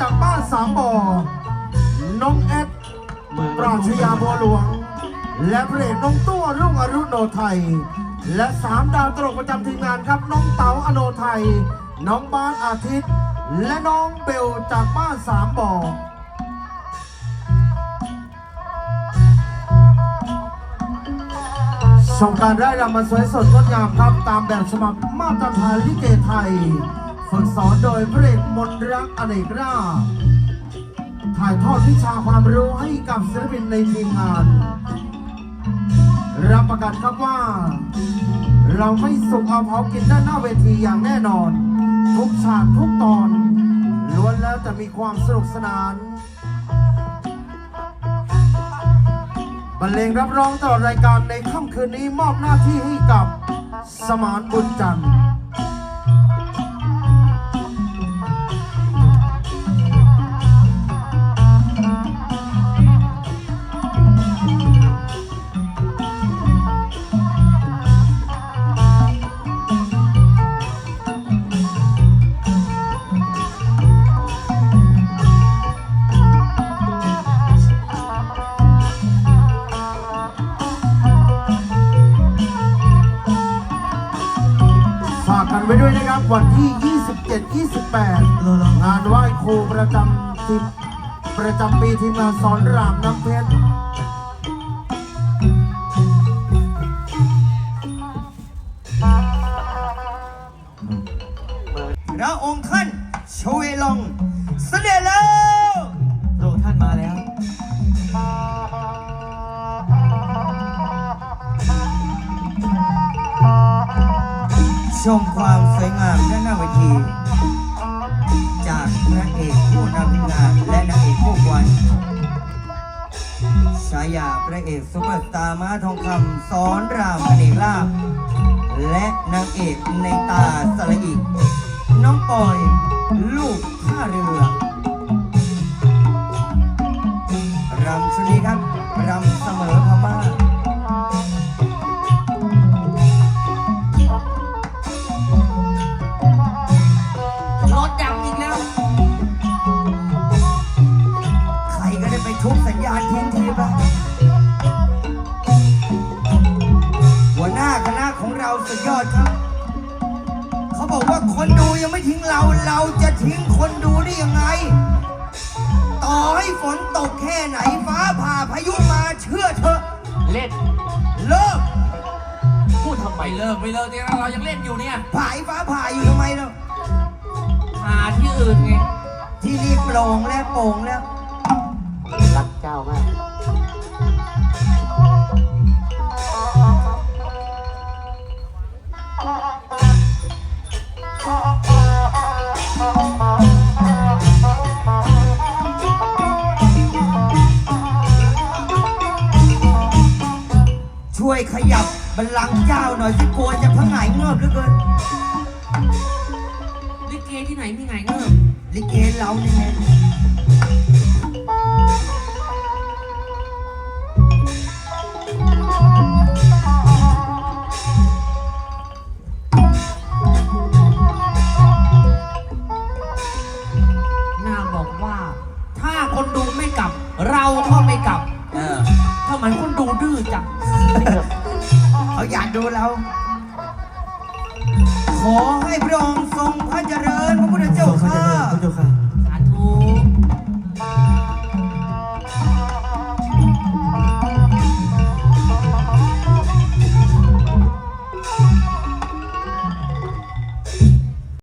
จากบ้านสามบ่อ น้องแอดปราชญาบัวหลวง และพระเอกน้องตัวรุ่งอรุณโนไทย และสามดาวตลกประจำทีมงานครับ น้องเต๋าอโนไทย น้องบ้านอาทิตย์ และน้องเบลจากบ้านสามบ่อชมการได้รำมาสวยสดงดงามครับตามแบบฉบับมาตรฐานลิเกไทย ฝึกสอนโดยพระเอกมนรักอเนกราชถ่ายทอดวิชาความรู้ให้กับศิลปินในทีมงาน รับประกันครับว่า เราไม่สุกเอาเผากินด้านหน้าเวทีอย่างแน่นอน ทุกฉากทุกตอนล้วนแล้วจะมีความสนุกสนานบรรเลงรับรองตลอดรายการในค่ำคืนนี้มอบหน้าที่ให้กับสมานบุญจันทร์ นไว้ด้วยนะครับวันที่ 27 28 งานไหว้ครูประจำทีมประจำปีทีมงานสอนรามน้ำเพชรพระองค์ท่านชเวลองเสด็จแล้ว ชมความสวยงามด้านหน้าเวที จากพระเอกผู้นำงานและนางเอกผู้กวนฉายาพระเอกซุปเปอร์สตาร์ม้าทองคำสอนรามเนกลาบและนางเอกในตาสละอีกน้องปอยลูก เราสุดยอดครับ เขาบอกว่าคนดูยังไม่ทิ้งเรา เราจะทิ้งคนดูได้ยังไง ต่อให้ฝนตกแค่ไหนฟ้าผ่าพายุมาเชื่อเถอะ เล่น เลิกพูดทำไมเลิกไม่เลิกเนี่ยเรายังเล่นอยู่เนี่ยผ่ายฟ้าผ่าอยู่ทำไมเนาะหาที่อื่นไงที่นี่โปร่งแล้วโป่งแล้ว รักเจ้ามาก วยขยับบัลลังก์เจ้าหน่อยสิกลัวจะพังหายเงือบเหลือเกิน ลิเกที่ไหนมีไงเงิบลิเกเรานี่ไงนางบอกว่า ถ้าคนดูไม่กลับ เราก็ไม่กลับ เออ ถ้ามันคนดูดื้อจังเขาอยากดูเรา ขอให้พระองค์ทรงพระเจริญพระพุทธเจ้าทรงพระข้าเจริญพระเจ้าค่ะ